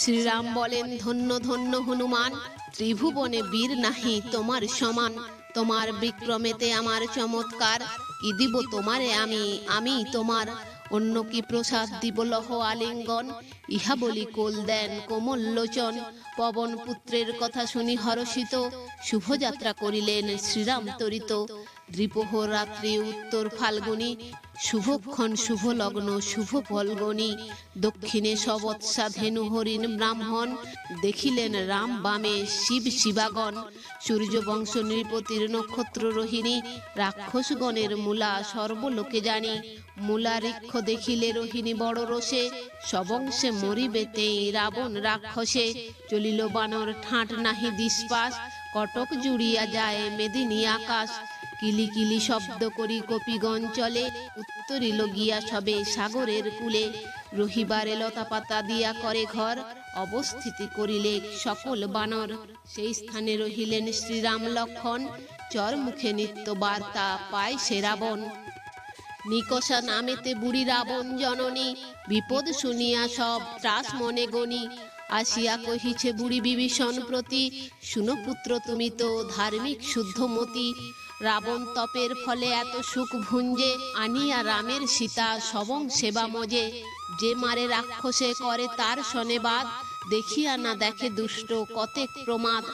শ্রীরাম বলেন, ধন্য ধন্য হনুমান, ত্রিভুবনে বীর নাহি তোমার সমান। তোমার বিক্রমেতে আমার চমৎকার কি দিব তোমারে আমি আমি তোমার। অন্য কি প্রসাদ দিব লহ আলিঙ্গন? ইহা বলি কোল দেন কোমল লোচন পবন পুত্রের কথা শুনি হরষিত। শুভযাত্রা করিলেন শ্রীরাম তরিত। দ্বিপহ রাত্রি উত্তর ফাল্গুনি, শুভক্ষণ শুভ লগ্ন শুভ ফলগণি দক্ষিণে সবৎসা ধেনু হরিণ ব্রাহ্মণ, দেখিলেন রাম বামে শিব শিবাগণ। সূর্যবংশ নৃপতির নক্ষত্র রোহিণী, রাক্ষসগণের মূলা সর্বলোকে জানি। মূলা ঋক্ষ দেখিলে রোহিণী বড় রোষে, সবংশে মরিবেতে রাবণ রাক্ষসে। চলিল বানর ঠাঁট নাহি দিসপাস কটক জুড়িয়া যায় মেদিনী আকাশ। কিলি কিলি শব্দ করি কপিগণ চলে, উত্তরিল গিয়া সবে সাগরের কূলে। রহিবারে লতা পাতা দিয়া করে ঘর, অবস্থিতি করিলে সকল বানর। সেই স্থানে রহিলেন শ্রীরাম লক্ষণ চর মুখে নিত্য বার্তা পায় সে রাবণ। নিকষা নামেতে বুড়ি রাবণ জননী, বিপদ শুনিয়া সব ত্রাস মনে গণি। আসিয়া কহিছে, বুড়ি বিভীষণ প্রতি, শুনো পুত্র তুমি তো ধার্মিক শুদ্ধমতি। রাবণ তপের ফলে এত সুখ ভুঞ্জে আনিয়া রামের সীতা সবং সেবা মজে। যে মারে রাক্ষসে করে তার শনেবাদ দেখিয়া না দেখে দুষ্ট কতেক প্রমাদ।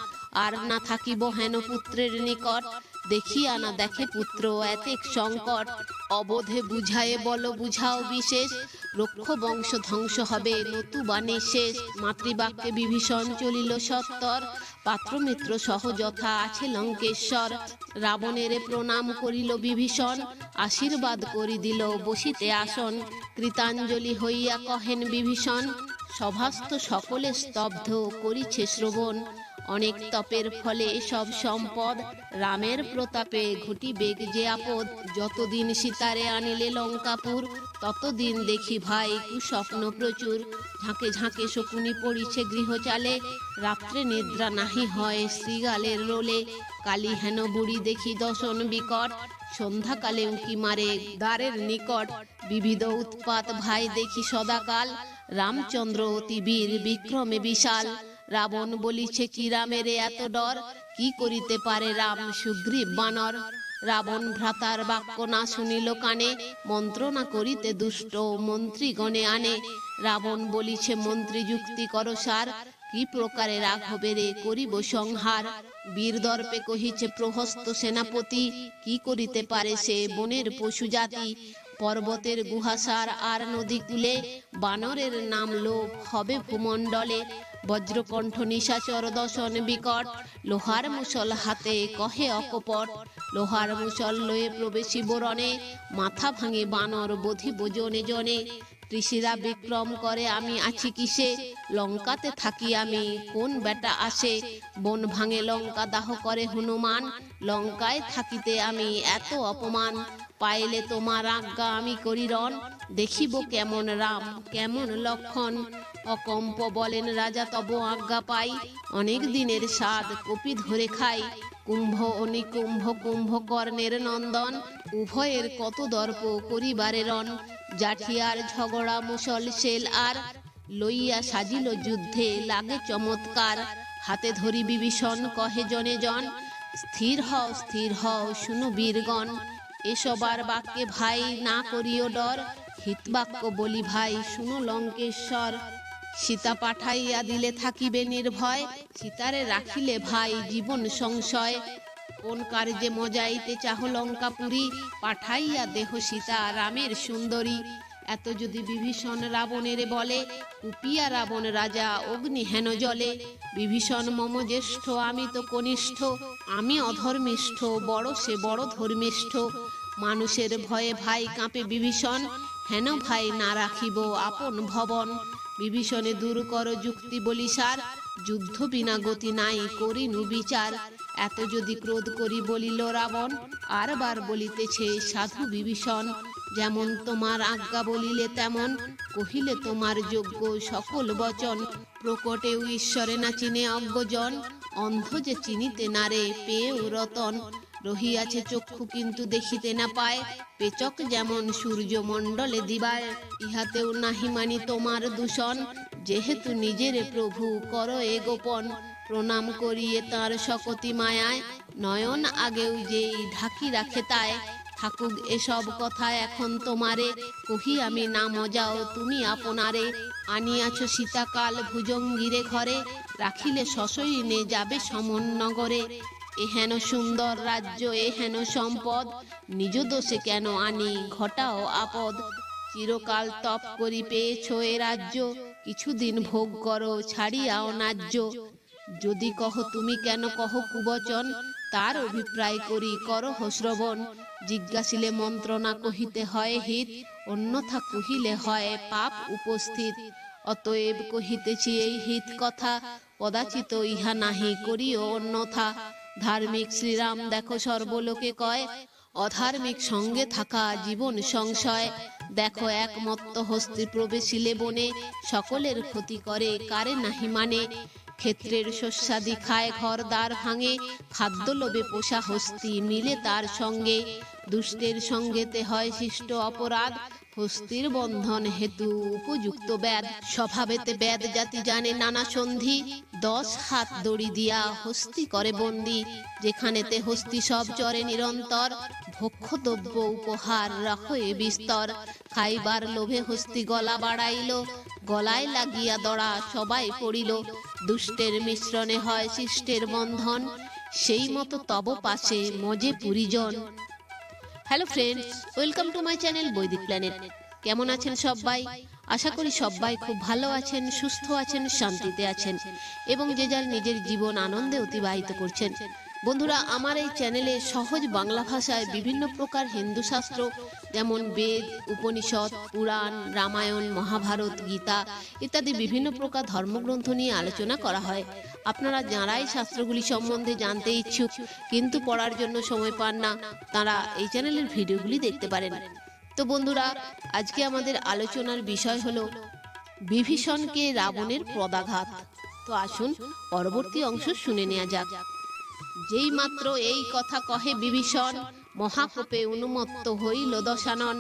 আর না থাকিব হেন পুত্রের নিকট দেখিয়া না দেখে পুত্র, এতেক সংকট। অবোধে বুঝায়ে বল, বুঝাও বিশেষ। রক্ষ বংশ ধ্বংস হবে নতুবা শেষ। মাতৃবাক্যে বিভীষণ চলিল সত্তর। পাত্রমিত্র সহ যথা আছে লঙ্কেশ্বর। রাবণের প্রণাম করিল বিভীষণ। আশীর্বাদ করি দিল বসিতে আসন। কৃতাঞ্জলি হইয়া কহেন বিভীষণ, সভাস্থ সকলে স্তব্ধ করিছে শ্রবণ। অনেক তপের ফলে সব সম্পদ রামের প্রতাপে ঘটি বেগ যে আপদ। যতদিন সীতারে আনিলে লঙ্কাপুর, ততদিন দেখি ভাই কুস্বপ্ন প্রচুর। ঝাঁকে ঝাঁকে শকুনি পড়িছে গৃহচালে, রাত্রে নিদ্রা নাহি হয় শ্রীগালের রোলে। কালী হেন বুড়ি দেখি দশন বিকট, সন্ধ্যাকালে উঁকি মারে দ্বারের নিকট। বিবিধ উৎপাত ভাই দেখি সদাকাল, রামচন্দ্র অতি বীর, বিক্রমে বিশাল। রাবণ বলিছে, কি রামের এত ডর? কি করিতে পারে রাম সুগ্রীব বানর? রাবণ ভ্রাতার বাক্য না শুনিল কানে, মন্ত্রণা করিতে দুষ্ট মন্ত্রীগণে আনে। রাবণ বলিছে, মন্ত্রী যুক্তি কর সার, কি প্রকারে রাঘবেরে করিব সংহার। বীর দর্পে কহিছে, প্রহস্ত সেনাপতি, কি করিতে পারে সে বনের পশু জাতি? পর্বতের গুহাসার আর নদী কূলে বানরের নাম লোভ হবে ভূমণ্ডলে। বজ্রকণ্ঠ নিশাচর দশন বিকট, লোহার মুসল হাতে কহে অকপট। লোহার মুসল লয়ে প্রবেশী বরণে, মাথা ভাঙে বানর বধি বোজনে জনে। ঋষিরা বিক্রম করে, আমি আছি কিসে? লঙ্কাতে থাকি আমি, কোন বেটা আসে? বন ভাঙে লঙ্কা, দাহ করে হনুমান, লঙ্কায় থাকিতে আমি এত অপমান। পাইলে তোমার আজ্ঞা আমি করি রণ। দেখিব কেমন রাম, কেমন লক্ষণ। অকম্প বলেন রাজা, তব আজ্ঞা পাই। অনেক দিনের স্বাদ কপি ধরে খাই। কুম্ভ ও নিকুম্ভ কুম্ভকর্ণের নন্দন। উভয়ের কত দর্প করিবারে রণ। জাঠিয়ার ঝগড়া মুসল সেল আর। লইয়া সাজিল যুদ্ধে লাগে চমৎকার। হাতে ধরি বিভীষণ, কহে জনে জন, স্থির হও স্থির হও, শুনো বীরগণ। এসবার বাক্যে ভাই, না করিও ডর। হিত বাক্য বলি ভাই, শুনো লঙ্কেশ্বর। সীতা পাঠাইয়া দিলে থাকিবে নির্ভয়। সীতারে রাখিলে ভাই, জীবন সংশয়। কোন কার্যে মজাইতে চাহ লঙ্কাপুরী? পাঠাইয়া দেহ সীতা রামের সুন্দরী। এত যদি বিভীষণ রাবণের বলে, কুপিয়া রাবণ রাজা অগ্নি হেন জলে। বিভীষণ মম জ্যেষ্ঠ, আমি তো কনিষ্ঠ, আমি অধর্মিষ্ঠ, বড় সে বড় ধর্মিষ্ঠ। মানুষের ভয়ে ভাই কাঁপে বিভীষণ, হেন ভাই না রাখিব আপন ভবন। বিভীষণে দূর কর যুক্তি বলি সার, যুদ্ধ বিনা গতি নাই করিনু বিচার। এত যদি ক্রোধ করি বলিল রাবণ আর বার বলিতেছে সাধু বিভীষণ যেমন তোমার আজ্ঞা বলিলে তেমন, কহিলে তোমার যোগ্য সকল বচন। প্রকটেও ঈশ্বরে না চিনে অজ্ঞজন, অন্ধ যে চিনিতে নারে পেয়েও রতন। রহিয়াছে চক্ষু কিন্তু দেখিতে না পায়, পেচক যেমন সূর্য মণ্ডলে দিবায়। ইহাতেও নাহি মানি তোমার দূষণ, যেহেতু নিজের প্রভু কর এ গোপন। প্রণাম করিয়ে তার শকতি মায়ায়, নয়ন আগেও যেই ঢাকি রাখে তাই। থাকুক এসব কথা এখন তোমারে কহি আমি, না মজাও, তুমি আপনারে আনিয়াছ সীতাকাল ভুজঙ্গিরে ঘরে, রাখিলে সসইনে যাবে সমন নগরে এহেন সুন্দর রাজ্য এহেন সম্পদ, নিজ দোষে কেন আনি? ঘটাও আপদ। চিরকাল তপ করি পেয়েছ এ রাজ্য, কিছুদিন ভোগ করো ছাড়িয়া অনার্য যদি কহ তুমি কেন কহ কুবচন, তার অভিপ্রায় করি কর শ্রবণ। জিজ্ঞাসিলে মন্ত্রণা কহিতে হয়, হিত, অন্যথা কহিলে হয়, পাপ উপস্থিত। অতএব কহিতেছি, এই হিত কথা কদাচিত ইহা নাহি, করিও অন্যথা। ধার্মিক শ্রীরাম দেখো সর্বলোকে কয়, অধার্মিক সঙ্গে থাকা জীবন সংশয়। দেখো একমত্ত হস্তি প্রবেশিলে বনে, সকলের ক্ষতি করে, কারে নাহি মানে। ক্ষেত্রের শস্যাদি খায় ঘর দ্বার ভাঙে খাদ্য লোভে পোষা হস্তি মিলে তার সঙ্গে। দুষ্টের সঙ্গেতে হয় শিষ্ট অপরাধ, হস্তির বন্ধন হেতু উপযুক্ত ব্যাদ স্বভাবেতে ব্যাদ জাতি জানে নানা সন্ধি, দশ হাত দড়ি দিয়া হস্তি করে বন্দি। যেখানেতে হস্তি সব চরে নিরন্তর ভক্ষদ্রব্য উপহার রাখো এ বিস্তর। খাইবার লোভে হস্তি গলা বাড়াইল গলায় লাগিয়া দড়া সবাই পড়িল। দুষ্টের মিশ্রণে হয় শিষ্টের বন্ধন। সেই মতো তব পাশে মজে পুরিজন। Hello friends welcome to my channel Vaidik planet কেমন আছেন সবাই? আশা করি সবাই খুব ভালো আছেন, সুস্থ আছেন, শান্তিতে আছেন এবং যে যার নিজের জীবন আনন্দে অতিবাহিত করছেন। বন্ধুরা, আমার এই চ্যানেলে সহজ বাংলা ভাষায় বিভিন্ন প্রকার হিন্দু শাস্ত্র, যেমন বেদ, উপনিষদ, পুরাণ, রামায়ণ, মহাভারত, গীতা ইত্যাদি বিভিন্ন প্রকার ধর্মগ্রন্থ নিয়ে আলোচনা করা হয়। আপনারা যারাই শাস্ত্রগুলি সম্বন্ধে জানতে ইচ্ছুক, কিন্তু পড়ার জন্য সময় পান না, তারা এই চ্যানেলের ভিডিওগুলি দেখতে পারেন। তো বন্ধুরা, আজকে আমাদের আলোচনার বিষয় হলো বিভীষণকে রাবণের পদাঘাত। তো আসুন, পরবর্তী অংশ শুনে নেওয়া যাক। যেই মাত্র এই কথা কহে বিভীষণ, মহাকোপে অনুমত্ত হইল দশানন।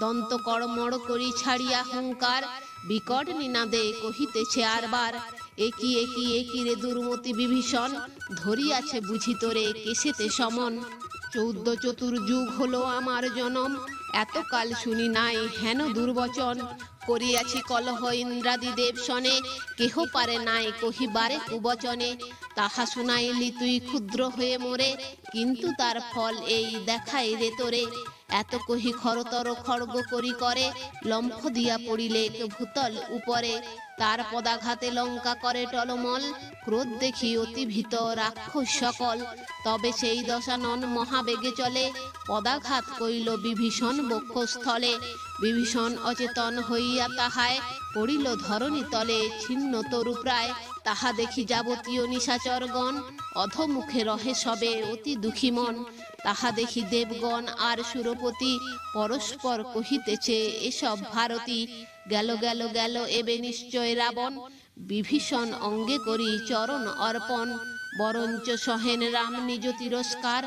দন্ত কড়মড় করি ছাড়িয়া হুঙ্কার, বিকট নিনাদে কহিতেছে আরবার একই একই একই রে দুর্মতি বিভীষণ, ধরিয়াছে বুঝি তোরে কেসেতে সমন। চৌদ্দ চতুর্যুগ হলো আমার জনম এতকাল শুনি নাই, হেন দুর্বচন। করিয়াছি কলহ ইন্দ্রাদি দেব শনে, কেহ পারে নাই কহিবারে কুবচনে। তাহা শুনাইলি তুই ক্ষুদ্র হয়ে মরে, কিন্তু তার ফল এই দেখাই রে তোরে। এত কহি খরতর খড়গ করি করে, লম্ফ দিয়া পড়িলে ভূতল উপরে। তার পদাঘাতে লঙ্কা করে টলমল, ক্রোধ দেখি অতি ভীত রাক্ষস সকল। তবে সেই দশানন মহাবেগে চলে, পদাঘাত কইল বিভীষণ বক্ষস্থলে। বিভীষণ অচেতন হইয়া তাহায় পড়িল ধরণী তলে, ছিন্ন তরু প্রায়। তাহা দেখি যাবতীয় নিশাচরগণ, অধমুখে রহে সবে অতি দুঃখী মন। তাহা দেখি দেবগণ আর সুরপতি পরস্পর কহিতেছে, এসব ভারতী গেল গেল গেল, এবে নিশ্চয় রাবণ। বিভীষণ অঙ্গে করি চরণ অর্পণ, বরঞ্চ সহেন রাম নিজ তিরস্কার।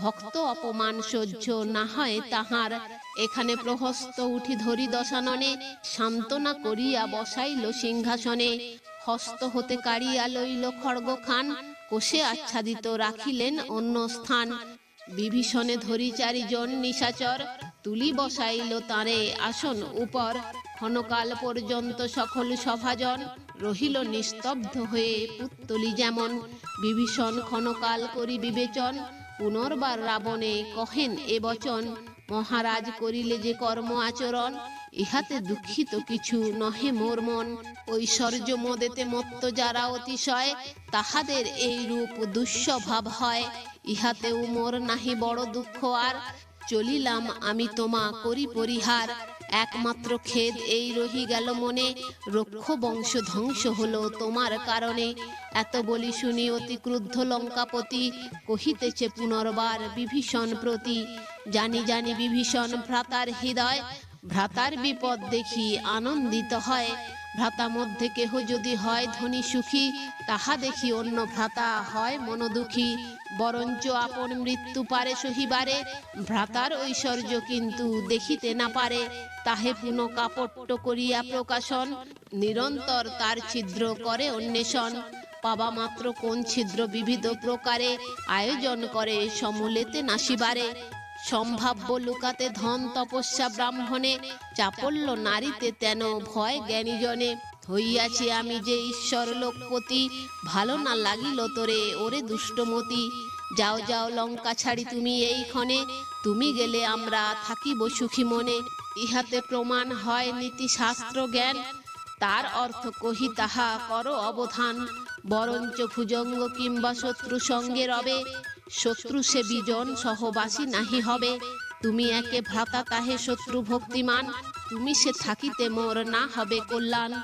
ভক্ত অপমান সহ্য না হয় তাহার। এখানে প্রহস্ত উঠি ধরি দশাননে, সান্ত্বনা করিয়া বসাইল সিংহাসনে। হস্ত হতে কাড়িয়া লইল খড়গ খান কোষে আচ্ছাদিত রাখিলেন অন্য স্থান। বিভীষণে ধরি চারিজন নিশাচর, তুলি বসাইল তারে আসন উপর। ক্ষণকাল পর্যন্ত সকল সভাজন রহিল নিস্তব্ধ হয়ে পুত্তলি যেমন। বিভীষণ ক্ষণকাল করি বিবেচন, পুনর্বার রাবণে কহেন এ বচন, মহারাজ করিলে যে কর্ম আচরণ, ইহাতে দুঃখিত কিছু নহে মোর মন। ঐশ্বর্য মদেতে মত্ত যারা অতিশয়, তাহাদের এই রূপ দুঃস্বভাব হয়। ইহাতেও মোর নাহি বড় দুঃখ আর, চলিলাম আমি তোমা করি পরিহার। একমাত্র খেদ এই রহি গেল মনে। রক্ষ বংশ ধ্বংস হলো তোমার কারণে। এত বলি শুনি অতি ক্রুদ্ধ লঙ্কাপতি, কহিতেছে পুনর্বার বিভীষণ প্রতি। জানি জানি বিভীষণ ভ্রাতার হৃদয়, ভ্রাতার বিপদ দেখি আনন্দিত হয়। ভ্রাতা মধ্যে কেহ যদি হয় ধনী সুখী, তাহা দেখি অন্য ভ্রাতা হয় মনোদুখী। বরঞ্চ আপন মৃত্যু পারে সহিবারে, ভ্রাতার ঐশ্বর্য কিন্তু দেখিতে না পারে। তাহে পুনঃ কাপট্য করিয়া প্রকাশন, নিরন্তর তার ছিদ্র করে অন্বেষণ। পাবা মাত্র কোন ছিদ্র বিবিধ প্রকারে, আয়োজন করে সমূলেতে নাসিবারে। সম্ভাব্য লুকাতে ধন তপস্যা ব্রাহ্মণে চাপল্য নারীতে তেন ভয় জ্ঞানীজনে হইয়াছি আমি যে ঈশ্বর লোকপতি, ভালো না লাগিল তোরে ওরে দুষ্টমতি। যাও যাও লঙ্কা ছাড়ি তুমি এই ক্ষণে তুমি গেলে আমরা থাকিব সুখী মনে। ইহাতে প্রমাণ হয় নীতি শাস্ত্র জ্ঞান, তার অর্থ কহি তাহা কর অবধান। বরঞ্চ ভুজঙ্গ কিংবা শত্রু সঙ্গে রবে শত্রু সে বিজন সহবাসী নাহি হবে। তুমি একে ভ্রাতা তাহে শত্রু ভক্তিমান। তুমি সে থাকিতে মোর না হবে কল্যাণ।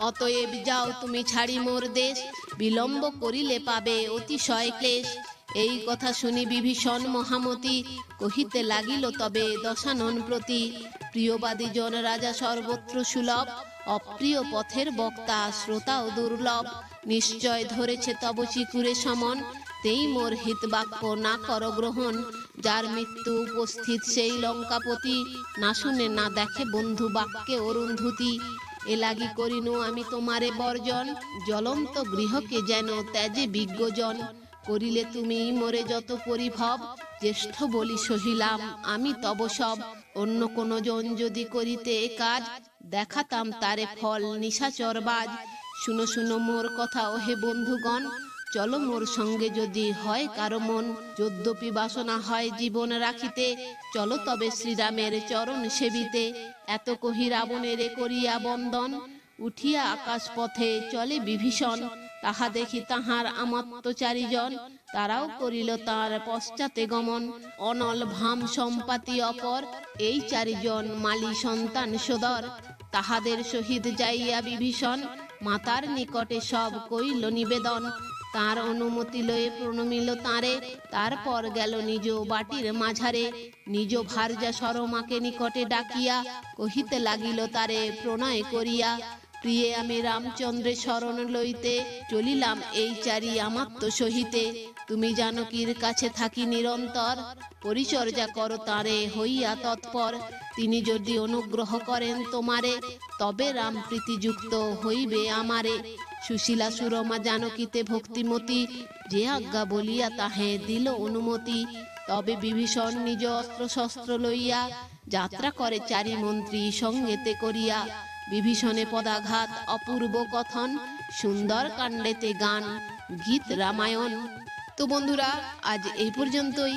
অতএব যাও তুমি ছাড়ি মোর দেশ। বিলম্ব করিলে পাবে অতিশয় ক্লেশ। এই কথা শুনি বিভীষণ মহামতি। কহিতে লাগিল, তবে দশানন প্রতি। প্রিয়বাদী জন রাজা সর্বত্র সুলভ। অপ্রিয় পথের বক্তা, শ্রোতাও দুর্লভ। নিশ্চয় ধরেছে তব চিকুরে সমন। তেই মোর হিত বাক্য না কর গ্রহণ। যার মৃত্যু উপস্থিত সেই লঙ্কাপতি না শুনে না দেখে বন্ধু বাক্যে অরুন্ধুতি এ লাগি করিনু আমি তোমারে বর্জন, জ্বলন্ত গৃহকে যেন ত্যাজে বিজ্ঞজন। করিলে তুমি মোরে যত পরিভব, জ্যেষ্ঠ বলি সহিলাম আমি তব সব। অন্য কোন জন যদি করিতে এ কাজ, দেখাতাম তারে ফল নিশাচরবাজ শুনো শুনো মোর কথা, ওহে বন্ধুগণ চলো মোর সঙ্গে যদি হয় কারও মন। যদ্যপি বাসনা হয় জীবন রাখিতে, চলো তবে শ্রীরামের চরণ সেবিতে। এত কহি রাবণের করিয়া বন্দন, উঠিয়া আকাশ পথে চলে বিভীষণ। তাহা দেখি তাহার আমাত্ম চারিজন, তারাও করিল তার পশ্চাতে গমন। অনল ভাম সম্পাতি অপর, এই চারিজন মালি সন্তান সদর। তাহাদের সহিত যাইয়া বিভীষণ, মাতার নিকটে সব কইল নিবেদন। তার অনুমতি লয়ে প্রণমিল তারে। তারপর গেল নিজ বাটির মাঝারে। নিজ ভার্যা সরমাকে নিকটে ডাকিয়া কহিতে লাগিল তারে প্রণয় করিয়া, প্রিয়ে, আমি রামচন্দ্রের শরণ লইতে চলিলাম এই চারি আমাত্ম সহিতে। তুমি জানকীর কাছে থাকি নিরন্তর। পরিচর্যা করো তারে হইয়া তৎপর। তিনি যদি অনুগ্রহ করেন তোমারে, তবে রাম প্রীতিযুক্ত হইবে আমারে। সুশীলা সুরমা জানকীতে ভক্তিমতী, যে আজ্ঞা বলিয়া তাহে দিল অনুমতি। তবে বিভীষণ নিজ অস্ত্র শস্ত্র লইয়া যাত্রা করে চারি মন্ত্রী সঙ্গেতে করিয়া, বিভীষণে পদাঘাত, অপূর্ব কথন, সুন্দর কাণ্ডেতে গান, গীত, রামায়ণ। তো বন্ধুরা, আজ এই পর্যন্তই।